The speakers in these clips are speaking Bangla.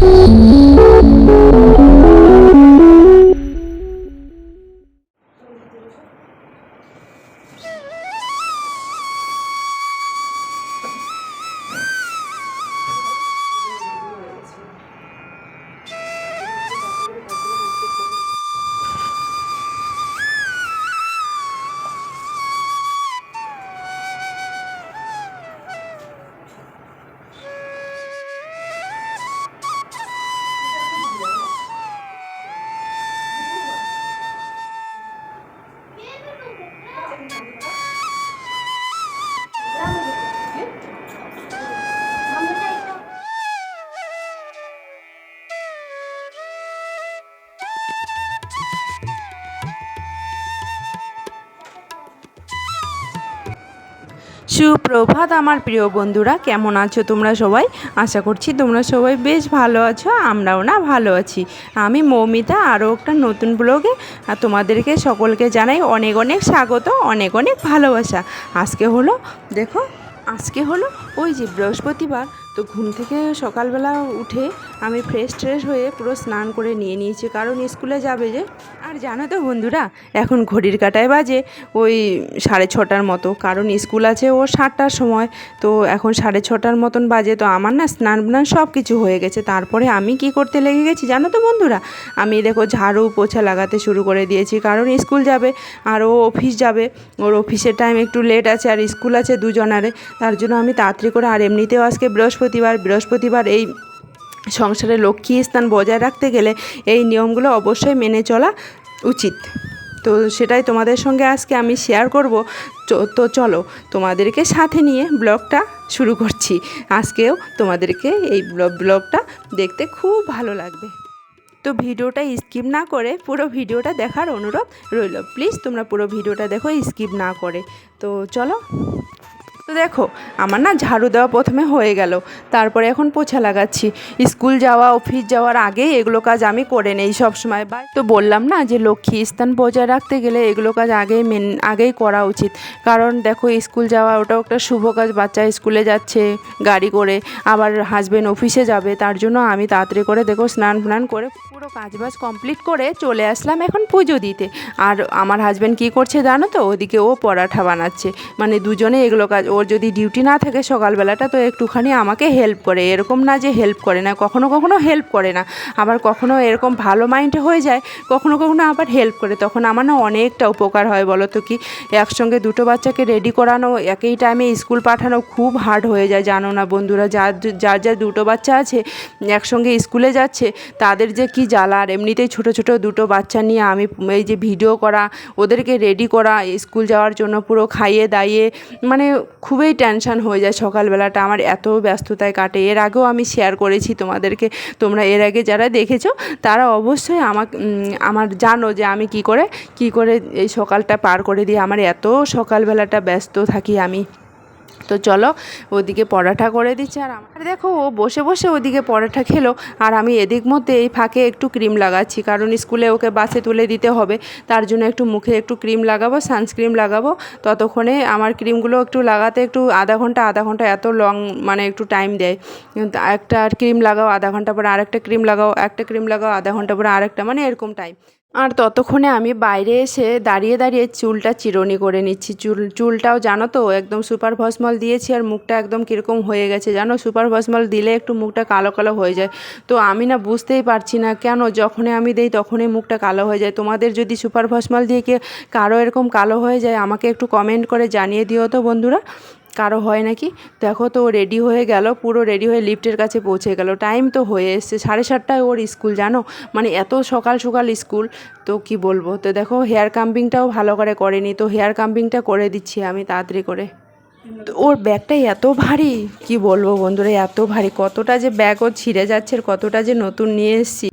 Mm-hmm. সুপ্রভাত আমার প্রিয় বন্ধুরা, কেমন আছো তোমরা সবাই? আশা করছি তোমরা সবাই বেশ ভালো আছো, আমরাও না ভালো আছি। আমি মৌমিতা, আরও একটা নতুন ব্লগে তোমাদেরকে সকলকে জানাই অনেক অনেক স্বাগত, অনেক অনেক ভালোবাসা। আজকে হলো, দেখো, আজকে হলো ওই যে বৃহস্পতিবার তো ঘুম থেকে সকালবেলা উঠে আমি ফ্রেশ ট্রেশ হয়ে পুরো স্নান করে নিয়ে নিয়েছি। কারণ স্কুলে যাবে যে। আর জানো তো বন্ধুরা, এখন ঘড়ির কাটায় বাজে ওই সাড়ে ছটার মতো। কারণ স্কুল আছে ও সাতটার সময়। তো এখন সাড়ে ছটার মতন বাজে। তো আমার না স্নান বান সব কিছু হয়ে গেছে। তারপরে আমি কি করতে লেগে গেছি জানো তো বন্ধুরা? আমি দেখো ঝাড়ু পোছা লাগাতে শুরু করে দিয়েছি। কারণ স্কুল যাবে আর ও অফিস যাবে। ওর অফিসের টাইম একটু লেট আছে আর স্কুল আছে দুজনারে। তার জন্য আমি তাড়াতাড়ি করে আর এমনিতেও আজকে বৃহস্পতিবার বৃহস্পতিবার এই সংসারে লক্ষ্মী স্থান বজায় রাখতে গেলে এই নিয়মগুলো অবশ্যই মেনে চলা উচিত। তো সেটাই তোমাদের সঙ্গে আজকে আমি শেয়ার করব। তো চলো তোমাদেরকে সাথে নিয়ে ব্লগটা শুরু করছি। আজকেও তোমাদেরকে এই ব্লগ, ব্লগটা দেখতে খুব ভালো লাগবে। তো ভিডিওটা স্কিপ না করে পুরো ভিডিওটা দেখার অনুরোধ রইল। প্লিজ তোমরা পুরো ভিডিওটা দেখো, স্কিপ না করে। তো চলো তো দেখো, আমার না ঝাড়ু দেওয়া প্রথমে হয়ে গেল। তারপরে এখন পোছা লাগাচ্ছি। স্কুল যাওয়া, অফিস যাওয়ার আগে এগুলো কাজ আমি করে নেই সব সময় বা তো বললাম না যে লক্ষ্মী স্থান বজায় রাখতে গেলে এগুলো কাজ আগেই মেন, আগেই করা উচিত। কারণ দেখো, স্কুল যাওয়া ওটাও একটা শুভ কাজ, বাচ্চা স্কুলে যাচ্ছে গাড়ি করে, আবার হাজবেন্ড অফিসে যাবে, তার জন্য আমি তাড়াতাড়ি করে দেখো স্নান ফ্নান করে পুরো কাজবাজ কমপ্লিট করে চলে আসলাম এখন পুজো দিতে। আর আমার হাজব্যান্ড কী করছে জানো তো? ওদিকে ও পরাঠা বানাচ্ছে। মানে দুজনে এগুলো কাজ, ওর যদি ডিউটি না থাকে সকালবেলাটা, তো একটুখানি আমাকে হেল্প করে। এরকম না যে হেল্প করে না, কখনো কখনো হেল্প করে না। আবার কখনো এরকম ভালো মাইন্ডে হয়ে যায়, কখনো কখনো আবার হেল্প করে। তখন আমার না অনেকটা উপকার হয়, বলো তো কি? একসঙ্গে দুটো বাচ্চাকে রেডি করানো, একই টাইমে স্কুল পাঠানো খুব হার্ড হয়ে যায়, জানো না বন্ধুরা? যার যার যার দুটো বাচ্চা আছে, একসঙ্গে স্কুলে যাচ্ছে, তাদের যে কি জ্বালা আর এমনিতেই ছোটো ছোটো দুটো বাচ্চা নিয়ে আমি এই যে ভিডিও করা, ওদেরকে রেডি করা, স্কুল যাওয়ার জন্য পুরো খাইয়ে দাইয়ে মানে খুবই টেনশান হয়ে যায় সকালবেলাটা। আমার এত ব্যস্ততায় কাটে। এর আগেও আমি শেয়ার করেছি তোমাদেরকে। তোমরা এর আগে যারা দেখেছ, তারা অবশ্যই আমাকে আমার জানো যে আমি কি করে কি করে এই সকালটা পার করে দিই আমার এত সকালবেলাটা ব্যস্ত থাকি আমি। তো চলো ওদিকে পরাঠা করে দিচ্ছে। আর আমার দেখো, ও বসে বসে ওদিকে পরাঠা খেলো। আর আমি এদিক মধ্যে এই ফাঁকে একটু ক্রিম লাগাচ্ছি, কারণ স্কুলে ওকে বাসে তুলে দিতে হবে। তার জন্য একটু মুখে একটু ক্রিম লাগাবো, সানস্ক্রিম লাগাবো। ততক্ষণে আমার ক্রিমগুলো একটু লাগাতে একটু আধা ঘণ্টা আধা ঘণ্টা এত লং মানে একটু টাইম দেয়। একটা ক্রিম লাগাও আধা ঘণ্টা পরে, আরেকটা ক্রিম লাগাও, একটা ক্রিম লাগাও আধা ঘণ্টা পরে, আরেকটা মানে এরকম টাইম। আর ততক্ষণে আমি বাইরে এসে দাঁড়িয়ে দাঁড়িয়ে চুলটা চিরনি করে নিচ্ছি। চুল, চুলটাও জানো তো, একদম সুপার ভসমল দিয়েছি আর মুখটা একদম কীরকম হয়ে গেছে। জানো, সুপার ভসমল দিলে একটু মুখটা কালো কালো হয়ে যায়। তো আমি না বুঝতেই পারছি না কেন যখনই আমি দিই তখনই মুখটা কালো হয়ে যায়। তোমাদের যদি সুপার ভসমল দিয়ে কি কারও এরকম কালো হয়ে যায়, আমাকে একটু কমেন্ট করে জানিয়ে দিও তো বন্ধুরা। কারও হয় নাকি? দেখো তো, ও রেডি হয়ে গেল, পুরো রেডি হয়ে লিফটের কাছে পৌঁছে গেল। টাইম তো হয়ে এসছে, সাড়ে সাতটায় ওর স্কুল জানো? মানে এত সকাল সকাল স্কুল তো কি বলব? তো দেখো হেয়ার কাম্পিংটাও ভালো করে করেনি, তো হেয়ার কাম্পিংটা করে দিচ্ছি আমি তাড়াতাড়ি করে। তো ওর ব্যাগটা এত ভারী, কি বলব বন্ধুরা, এত ভারী। কতটা যে ব্যাগ ওর ছিঁড়ে যাচ্ছে কতটা যে নতুন নিয়ে এসেছি।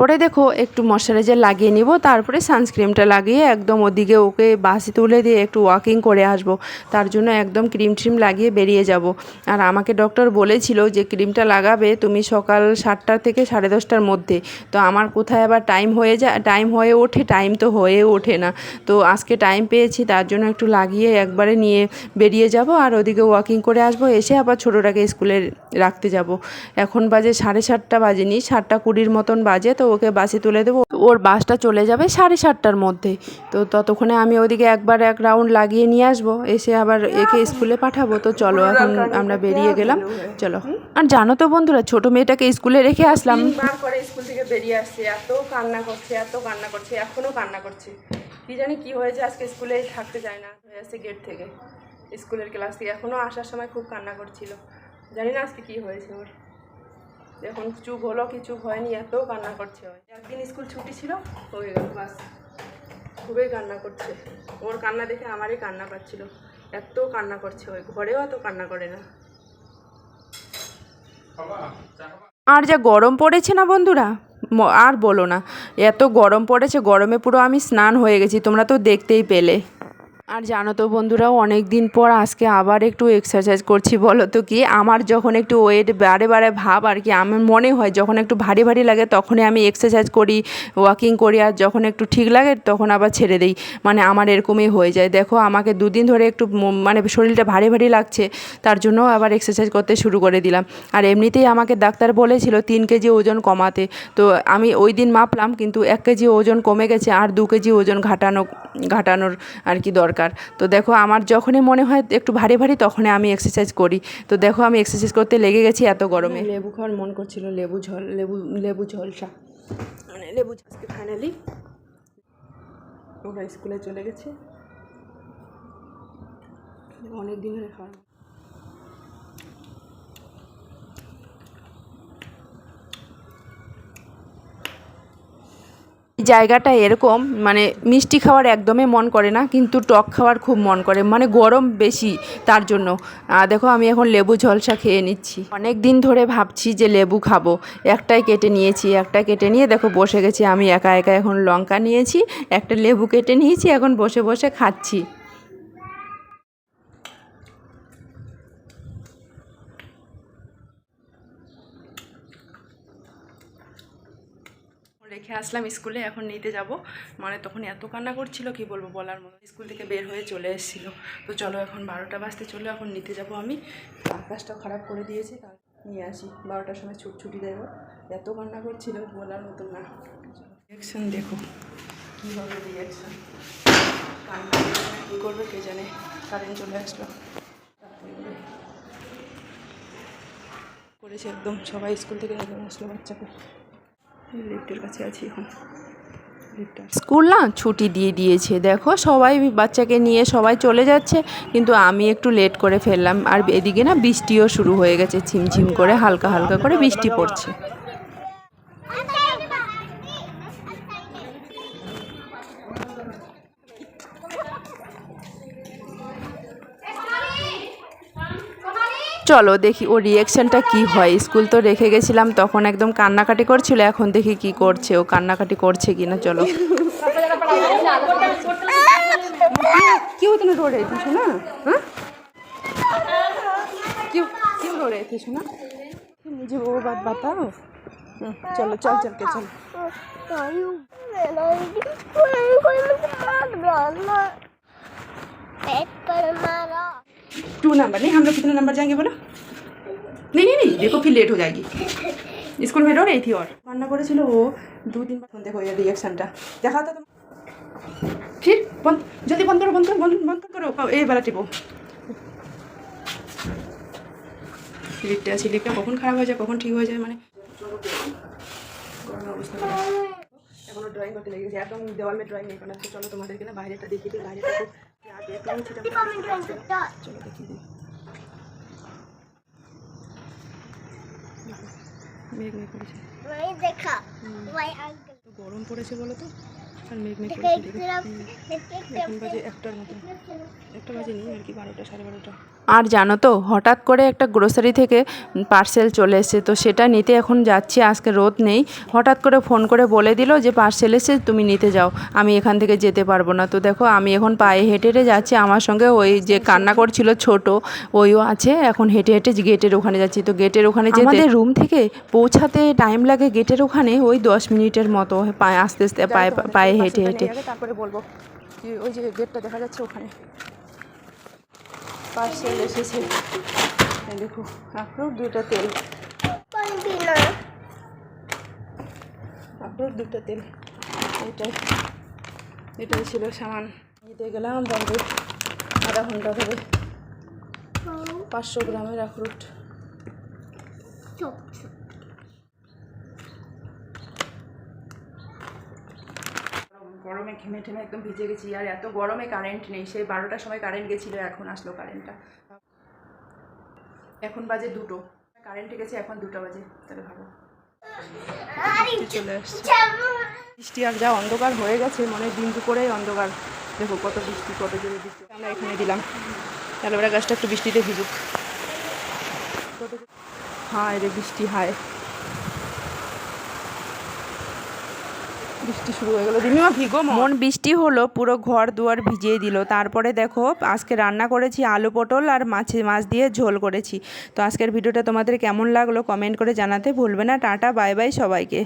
তারপরে দেখো একটু ময়শ্চারাইজার লাগিয়ে নিব, তারপরে সানস্ক্রিমটা লাগিয়ে একদম ওদিকে ওকে বাসে তুলে দিয়ে একটু ওয়াকিং করে আসব, তার জন্য একদম ক্রিম ট্রিম লাগিয়ে বেরিয়ে যাব। আর আমাকে ডক্টর বলেছিল যে ক্রিমটা লাগাবে তুমি সকাল সাতটা থেকে সাড়ে দশটার মধ্যে, তো আমার কোথায় আবার টাইম হয়ে যায়, টাইম হয়ে ওঠে, টাইম তো হয়ে ওঠে না। তো আজকে টাইম পেয়েছি, তার জন্য একটু লাগিয়ে একবারে নিয়ে বেরিয়ে যাব আর ওদিকে ওয়াকিং করে আসব, এসে আবার ছোটোটাকে স্কুলে রাখতে যাব। এখন বাজে সাড়ে সাতটা বাজেনি, সাতটা কুড়ির মতন বাজে, তো ওকে বাসে তুলে দেবো। ওর বাসটা চলে যাবে সাড়ে সাতটার মধ্যে। তো ততক্ষণে আমি ওদিকে একবার এক রাউন্ড লাগিয়ে নিয়ে আসব। এসে আবার একে স্কুলে পাঠাবো। তো চলো এখন আমরা বেরিয়ে গেলাম। চলো। আর জানো তো বন্ধুরা ছোট মেয়েটাকে স্কুলে রেখে আসলাম। তিনবার করে স্কুল থেকে বেরিয়ে আসছে। এত কান্না করছে এত কান্না করছে এখনও কান্না করছে। কি জানি কি হয়েছে আজকে স্কুলে থাকতে চায় না। হয়ে আসছে গেট থেকে। স্কুলের ক্লাস থেকে। এখনও আসার সময় খুব কান্না করছিল। জানি না আজকে কি হয়েছে ওর। এখন চুপ হলো কি চুপ হয়নি, এত কান্না করছে একদিন স্কুল ছুটি ছিল, হয়ে গেল, বাস। খুবই কান্না করছে। ওর কান্না দেখে আমারই কান্না পাচ্ছিল। এত কান্না করছে ওই, ঘরেও এত কান্না করে না। আর যা গরম পড়েছে না বন্ধুরা? আর বলো না। এত গরম পড়েছে, গরমে পুরো আমি স্নান হয়ে গেছি, তোমরা তো দেখতেই পেলে। আর জানো তো বন্ধুরা অনেক দিন পর আজকে আবার একটু এক্সারসাইজ করছি বলো তো কি? আমার যখন একটু ওয়েট বারে বারে ভাব আর কি, আমার মনে হয় যখন একটু ভারী ভারী লাগে তখনই আমি এক্সারসাইজ করি ওয়াকিং করি আর যখন একটু ঠিক লাগে তখন আবার ছেড়ে দিই। মানে আমার এরকমই হয়ে যায়। দেখো আমাকে দুদিন ধরে একটু মানে শরীরটা ভারী ভারী লাগছে, তার জন্য আবার এক্সারসাইজ করতে শুরু করে দিলাম। আর এমনিতেই আমাকে ডাক্তার বলেছিল তিন কেজি ওজন কমাতে। তো আমি ওই দিন মাপলাম, কিন্তু এক কেজি ওজন কমে গেছে আর দু কেজি ওজন ঘাটানো, ঘাটানোর আর কি দরকার। তো দেখো আমার যখনই মনে হয় একটু ভারী ভারী তখনই আমি এক্সারসাইজ করি। তো দেখো আমি এক্সারসাইজ করতে লেগে গেছি এত গরমে। লেবু খাওয়ার মন করছিল, লেবু ঝল, লেবু লেবু ঝলসা। মানে লেবু আজকে ফাইনালি ওরা স্কুলে চলে গেছে। অনেক দিন ধরে খাওয়া জায়গাটা এরকম মানে মিষ্টি খাওয়ার একদমই মন করে না, কিন্তু টক খাওয়ার খুব মন করে মানে গরম বেশি তার জন্য। দেখো আমি এখন লেবু ঝলসা খেয়ে নিচ্ছি। অনেক দিন ধরে ভাবছি যে লেবু খাব, একটাই কেটে নিয়েছি একটা কেটে নিয়ে দেখো বসে গেছি, আমি একা একা এখন লঙ্কা নিয়েছি, একটা লেবু কেটে নিয়েছি, এখন বসে বসে খাচ্ছি। রেখে আসলাম স্কুলে, এখন নিতে যাব। মানে তখন এত কান্না করছিল, কি বলব বলার মতো। স্কুল থেকে বের হয়ে চলে এসেছিল। তো চলো এখন বারোটা বাজতে চলো, এখন নিতে যাব আমি। আকাশটা খারাপ করে দিয়েছি, তার নিয়ে আসি। বারোটার সময় ছুট ছুটি দেবো। এত কান্না করছিল, বলার মতো না। রিয়াকশান দেখো। কী হবে রিয়াকশান কান্না কী করবে কে জানে? কারেন্ট চলে আসলো। করেছে একদম। সবাই স্কুল থেকে নিয়ে আসলো বাচ্চাকে। লিফটের কাছে আছি এখন। স্কুল না ছুটি দিয়ে দিয়েছে। দেখো সবাই বাচ্চাকে নিয়ে সবাই চলে যাচ্ছে, কিন্তু আমি একটু লেট করে ফেললাম। আর এদিকে না বৃষ্টিও শুরু হয়ে গেছে ছিমছিম করে হালকা হালকা করে বৃষ্টি পড়ছে। চলো দেখি ওর রিয়াকশানটা কি হয় স্কুল তো রেখে গেছিলাম তখন একদম কান্নাকাটি করছিল এখন দেখি কি করছে ও কান্নাকাটি করছে কিনা চলো क्यों इतना रो रही थी सुना हाँ? क्यों क्यों रो रही थी सुना मुझे वो बात बताओ हम्म, चलो चल चल के चल टू नंबर नहीं हम लोग कितने नंबर जाएंगे बोलो नहीं नहीं नहीं देखो फिर लेट हो जाएगी स्कूल में रो रही थी और কান্না করেছিল ও দু দিন বাদ দেখো এর রিয়াকশনটা দেখা তো फिर बंद जल्दी बंद करो बंद करो बंद बंद करो এই বেলা টিপো লিফটে আছি লিফটটা কখন খারাপ হয়ে যায় কখন ঠিক হয়ে যায় মানে গরমের অবস্থা খারাপ। এখনো ড্রয়িং করতে লেগে গেছে একদম দেওয়াল মে ড্রয়িং নেই বানাচ্ছে চলো তোমাদেরকে না বাইরেটা দেখিয়ে দিই বাইরেটা খুব আর দেখলাম সেটা চলো দেখিয়ে দিই মেঘ মেঘ করেছে। গরম পড়েছে বলো তো? আর মেঘ মেঘ করেছে এখন বাজে একটার মতো। একটা বাজে নেই আর কি বারোটা সাড়ে বারোটা। আর জানো তো হঠাৎ করে একটা গ্রোসারি থেকে পার্সেল চলে এসেছে তো সেটা নিতে এখন যাচ্ছি আজকে রোদ নেই। হঠাৎ করে ফোন করে বলে দিল যে পার্সেল এসে তুমি নিতে যাও আমি এখান থেকে যেতে পারব না। তো দেখো আমি এখন পায়ে হেঁটে হেঁটে যাচ্ছি আমার সঙ্গে ওই যে কান্না করছিল ছোট ওইও আছে এখন হেঁটে হেঁটে গেটের ওখানে যাচ্ছি। তো গেটের ওখানে যে আমাদের রুম থেকে পৌঁছাতে টাইম লাগে গেটের ওখানে ওই দশ মিনিটের মতো পায়ে আস্তে আস্তে পায়ে পায়ে হেঁটে হেঁটে। তারপরে বলব ওই যে গেটটা দেখা যাচ্ছে ওখানে। পার্সেল এসেছে। দেখো আপনার দুটা তেল। আপনার দুটা তেল। এটাই। এটাই ছিল সামান। নিতে গেলাম ব্যাংকে আধা ঘণ্টা ধরে। পাঁচশো গ্রামের আখরোট। ঘেমে ঠেমে একদম ভিজে গেছি আর এত গরমে কারেন্ট নেই। সেই বারোটার সময় কারেন্ট গেছিল এখন আসলো কারেন্টটা এখন বাজে দুটো। কারেন্ট গেছে এখন দুটো বাজে। তাহলে ভাবো। চলে আসছে? বৃষ্টি আর যা অন্ধকার হয়ে গেছে মনে হয় দিন দুপুরেই অন্ধকার। দেখো কত বৃষ্টি কত জোরে বৃষ্টি। আমরা এখানে দিলাম। তাহলে ওরা গাছটা একটু বৃষ্টিতে ভিজুক। হায় রে বৃষ্টি হায়। বৃষ্টি শুরু হয়ে গেল। রিমিমা ভিগো মন বৃষ্টি হলো, পুরো ঘর দুয়ার ভিজিয়ে দিল। তারপরে দেখো, আজকে রান্না করেছি আলু পটল আর মাছে মাছ দিয়ে ঝোল করেছি। তো আজকের ভিডিওটা তোমাদের কেমন লাগল কমেন্ট করে জানাতে ভুলবে না। টাটা, বাই বাই সবাইকে।